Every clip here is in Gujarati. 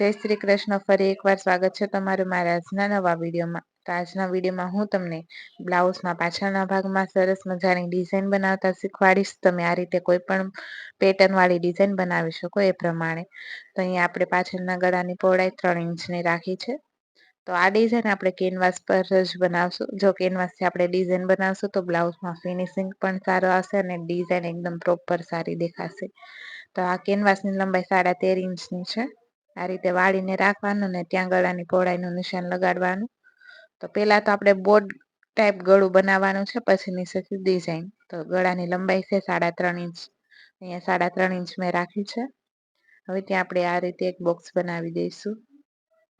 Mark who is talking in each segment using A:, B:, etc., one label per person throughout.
A: જય શ્રી કૃષ્ણ. ફરી એકવાર સ્વાગત છે તમારું મારા આજના નવા વિડીયોમાં. તો આજના વિડીયોમાં હું તમને બ્લાઉઝના પાછળના ભાગમાં સરસ મજાની ડિઝાઇન બનાવતા શીખવાડીશ. તમે આ રીતે કોઈ પણ પેટર્નવાળી ડિઝાઇન બનાવી શકો એ પ્રમાણે. તો અહીંયા આપણે પાછળના ગળાની પહોળાઈ ત્રણ ઇંચની રાખી છે. તો આ ડિઝાઇન આપણે કેનવાસ પર જ બનાવશું. જો કેનવાસથી આપણે ડિઝાઇન બનાવશું તો બ્લાઉઝમાં ફિનિશિંગ પણ સારો આવશે અને ડિઝાઇન એકદમ પ્રોપર સારી દેખાશે. તો આ કેનવાસની લંબાઈ સાડા તેર ઇંચની છે. આ રીતે વાળીને રાખવાનું ને ત્યાં ગળાની પહોળાઈનું નિશાન લગાડવાનું. તો પહેલાં તો આપણે બોર્ડ ટાઈપ ગળું બનાવવાનું છે, પછી નીચેથી ડિઝાઇન. તો ગળાની લંબાઈ છે સાડા ત્રણ ઇંચ. અહીંયા સાડા ત્રણ ઇંચ મેં રાખી છે. હવે ત્યાં આપણે આ રીતે એક બોક્સ બનાવી દઈશું.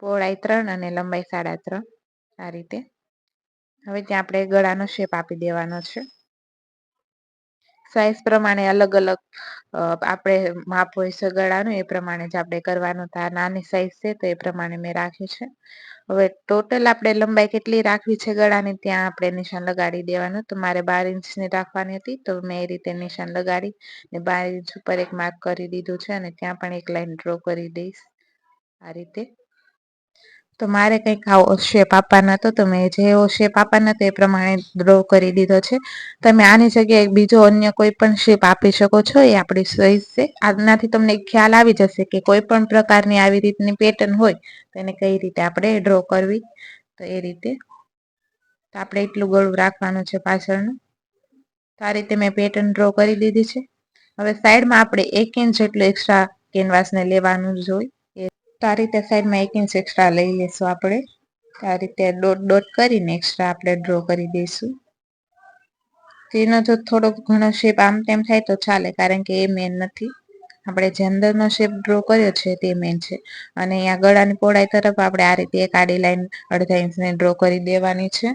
A: પહોળાઈ ત્રણ અને લંબાઈ સાડા ત્રણ. આ રીતે. હવે ત્યાં આપણે ગળાનો શેપ આપી દેવાનો છે. સાઈઝ પ્રમાણે અલગ અલગ આપણે માપ હોય છે ગળાનું એ પ્રમાણે જ આપણે કરવાનું. તો આ નાની સાઈઝ છે, તો એ પ્રમાણે મેં રાખી છે. હવે ટોટલ આપણે લંબાઈ કેટલી રાખવી છે ગળાની, ત્યાં આપણે નિશાન લગાડી દેવાનું. તો મારે બાર ઇંચની રાખવાની હતી, તો મેં એ રીતે નિશાન લગાડી ને બાર ઇંચ ઉપર એક માર્ક કરી દીધું છે અને ત્યાં પણ એક લાઈન ડ્રો કરી દઈશ. આ રીતે. તો મારે કંઈક આવો શેપ આપવાનો હતો. તો મેં જેવો શેપ આપવાનો હતો એ પ્રમાણે ડ્રો કરી દીધો છે. તમે આની જગ્યાએ બીજો અન્ય કોઈ પણ શેપ આપી શકો છો એ આપણી ચોઈસ છે. આનાથી તમને ખ્યાલ આવી જશે કે કોઈ પણ પ્રકારની આવી રીતની પેટર્ન હોય તો એને કઈ રીતે આપણે ડ્રો કરવી. તો એ રીતે તો આપણે એટલું ગળું રાખવાનું છે પાછળનું. તો આ રીતે મેં પેટર્ન ડ્રો કરી દીધી છે. હવે સાઈડમાં આપણે એક ઇંચ જેટલું એક્સ્ટ્રા કેનવાસને લેવાનું જોઈ તો આ રીતે સાઈડમાં એક ઇંચ એક્સ્ટ્રા લઈ લેશું આપણે. આ રીતે ડોટ ડોટ કરીને એક્સ્ટ્રા આપણે ડ્રો કરી દઈશું. તેનો જો થોડોક ઘણો શેપ આમ તેમ થાય તો ચાલે, કારણ કે એ મેન નથી. આપણે જે અંદરનો શેપ ડ્રો કર્યો છે તે મેન છે. અને અહીંયા ગળાની પહોળાઈ તરફ આપણે આ રીતે એક આડી લાઈન અડધા ઇંચની ડ્રો કરી દેવાની છે.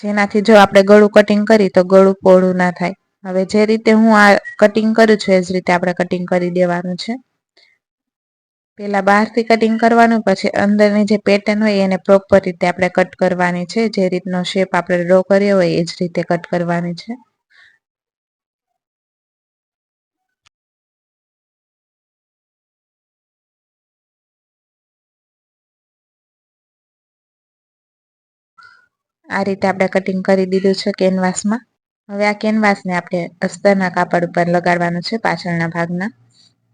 A: જેનાથી જો આપણે ગળું કટિંગ કરી તો ગળું પહોળું ના થાય. હવે જે રીતે હું આ કટિંગ કરું છું, એ જ રીતે આપણે કટિંગ કરી દેવાનું છે. પહેલા બહારથી કટિંગ કરવાનું, પછી અંદરની જે પેટર્ન હોય એને પ્રોપર રીતે આપણે કટ કરવાની છે. જે રીતનો શેપ આપણે ડ્રો કર્યો હોય એ જ રીતે કટ કરવાની છે. આ રીતે આપણે કટિંગ કરી દીધું છે કેનવાસમાં. હવે આ કેનવાસને આપણે અસ્તરના કાપડ ઉપર લગાડવાનું છે, પાછળના ભાગના.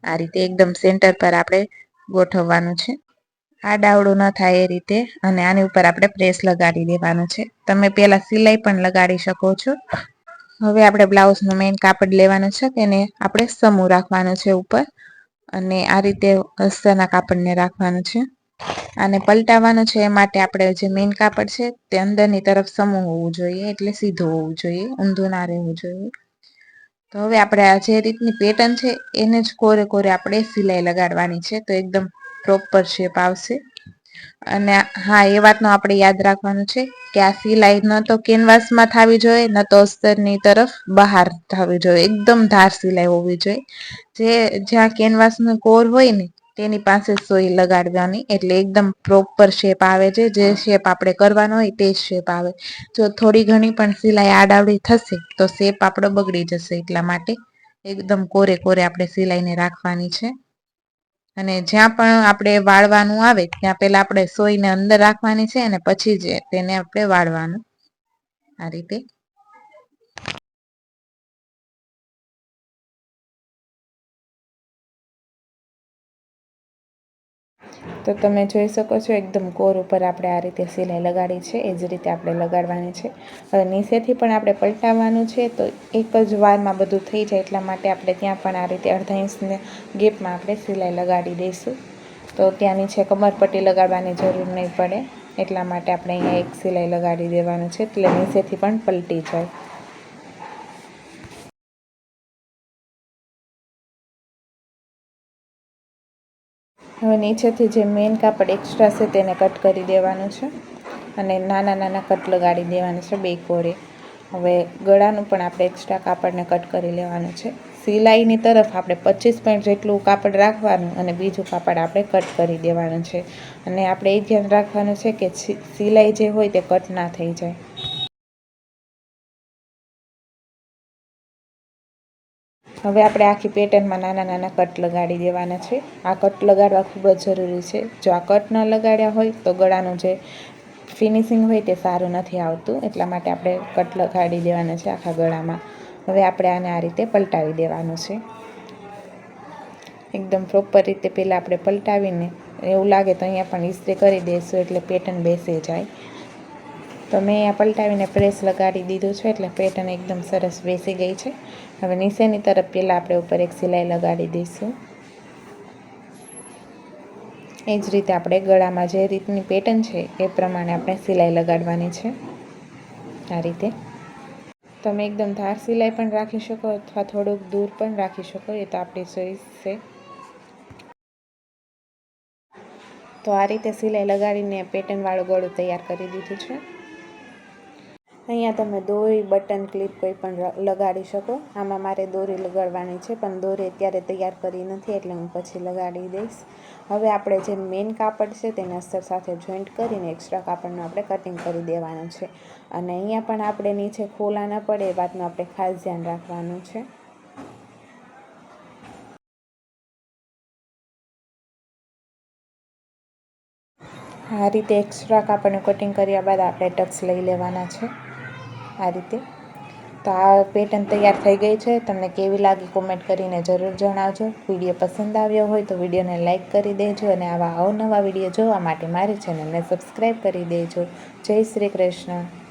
A: આ રીતે એકદમ સેન્ટર પર આપણે ગોઠવવાનું છે. આ ડાવડો ન થાય એ રીતે અને આની ઉપર આપણે પ્રેસ લગાડી દેવાનું છે. તમે પહેલા સિલાઈ પણ લગાડી શકો છો. હવે આપણે બ્લાઉઝનું મેઇન કાપડ લેવાનું છે તેને આપણે સમૂહ રાખવાનું છે ઉપર અને આ રીતે અસ્તરના કાપડને રાખવાનું છે. આને પલટાવવાનું છે એ માટે આપણે જે મેઇન કાપડ છે તે અંદરની તરફ સમૂહ હોવું જોઈએ એટલે સીધું હોવું જોઈએ, ઊંધું ના રહેવું જોઈએ. તો હવે આપણે આ જે રીતની પેટર્ન છે, એને જ કોરે કોરે આપણે સિલાઈ લગાડવાની છે. તો એકદમ પ્રોપર શેપ આવશે. અને હા, એ વાતનું આપણે યાદ રાખવાનું છે કે આ સિલાઈ ન તો કેનવાસમાં થવી જોઈએ, ન તો અસ્તરની તરફ બહાર થવી જોઈએ. એકદમ ધાર સિલાઈ હોવી જોઈએ. જે, જ્યાં કેનવાસનો કોર હોય ને તેની પાસે સોઈ લગાડવાની એટલે એકદમ પ્રોપર શેપ આવે છે. જે શેપ આપણે કરવાનો હોય તે શેપ આવે. જો થોડી ઘણી પણ સિલાઈ આડાવડી થશે તો શેપ આપણો બગડી જશે એટલા માટે. એકદમ કોરે કોરે આપણે સિલાઈને રાખવાની છે. અને જ્યાં પણ આપણે વાળવાનું આવે, ત્યાં પહેલા આપણે સોઈને અંદર રાખવાની છે અને પછી જ તેને આપણે વાળવાનું. આ રીતે. તો તમે જોઈ શકો છો એકદમ કોર ઉપર આપણે આ રીતે સિલાઈ લગાડી છે, એ જ રીતે આપણે લગાડવાની છે. હવે નીચેથી પણ આપણે પલટાવવાનું છે, તો એક જ વારમાં બધું થઈ જાય એટલા માટે આપણે ત્યાં પણ આ રીતે અડધા ઇંચને ગેપમાં આપણે સિલાઈ લગાડી દઈશું. તો ત્યાં નીચે કમરપટ્ટી લગાડવાની જરૂર નહીં પડે, એટલા માટે આપણે અહીંયા એક સિલાઈ લગાડી દેવાનું છે, એટલે નીચેથી પણ પલટી જાય. હવે નીચેથી જે મેઇન કાપડ એક્સ્ટ્રા છે તેને કટ કરી દેવાનું છે અને નાના નાના કટ લગાડી દેવાનું છે બે કોરે. હવે ગળાનું પણ આપણે એક્સ્ટ્રા કાપડને કટ કરી લેવાનું છે. સિલાઈની તરફ આપણે પચીસ પોઈન્ટ જેટલું કાપડ રાખવાનું અને બીજું કાપડ આપણે કટ કરી દેવાનું છે. અને આપણે એ ધ્યાન રાખવાનું છે કે સિલાઈ જે હોય તે કટ ના થઈ જાય. હવે આપણે આખી પેટર્નમાં નાના નાના કટ લગાડી દેવાના છે. આ કટ લગાડવા ખૂબ જ જરૂરી છે. જો આ કટ ન લગાડ્યા હોય તો ગળાનું જે ફિનિશિંગ હોય તે સારું નથી આવતું. એટલા માટે આપણે કટ લગાડી દેવાના છે આખા ગળામાં. હવે આપણે આને આ રીતે પલટાવી દેવાનું છે. એકદમ પ્રોપર રીતે પહેલાં આપણે પલટાવીને, એવું લાગે તો અહીંયા પણ ઇસ્ત્રી કરી દઈશું એટલે પેટર્ન બેસી જાય. તો મેં આ પલટાવીને પ્રેસ લગાડી દીધું છે એટલે પેટર્ન એકદમ સરસ બેસી ગઈ છે. હવે નીચેની તરફ પહેલાં આપણે ઉપર એક સિલાઈ લગાડી દઈશું. એ જ રીતે આપણે ગળામાં જે રીતની પેટર્ન છે એ પ્રમાણે આપણે સિલાઈ લગાડવાની છે. આ રીતે. તમે એકદમ ધાર સિલાઈ પણ રાખી શકો અથવા થોડુંક દૂર પણ રાખી શકો, એ તો આપણી ચોઈસ છે. તો આ રીતે સિલાઈ લગાડીને પેટર્નવાળું ગળું તૈયાર કરી દીધું છે. અહીંયા તમે દોરી બટન ક્લિપ કોઈ પણ લગાડી શકો. આમાં મારે દોરી લગાડવાની છે, પણ દોરી અત્યારે તૈયાર કરી નથી, એટલે હું પછી લગાડી દઈશ. હવે આપણે જે મેઇન કાપડ છે, તેને અસ્તર સાથે જોઈન્ટ કરીને એક્સ્ટ્રા કાપડનું આપણે કટિંગ કરી દેવાનું છે. અને અહીંયા પણ આપણે નીચે ખોલા ન પડે, એ વાતનું આપણે ખાસ ધ્યાન રાખવાનું છે. આ રીતે એક્સ્ટ્રા કાપડનું કટિંગ કર્યા બાદ આપણે ટક્સ લઈ લેવાના છે. આ રીતે. તો આ પેટર્ન તૈયાર થઈ ગઈ છે. તમને કેવી લાગી કોમેન્ટ કરીને જરૂર જણાવજો. વીડિયો પસંદ આવ્યો હોય તો વિડીયોને લાઇક કરી દેજો અને આવા અવનવા વીડિયો જોવા માટે મારી ચેનલને સબસ્ક્રાઈબ કરી દેજો. જય શ્રી કૃષ્ણ.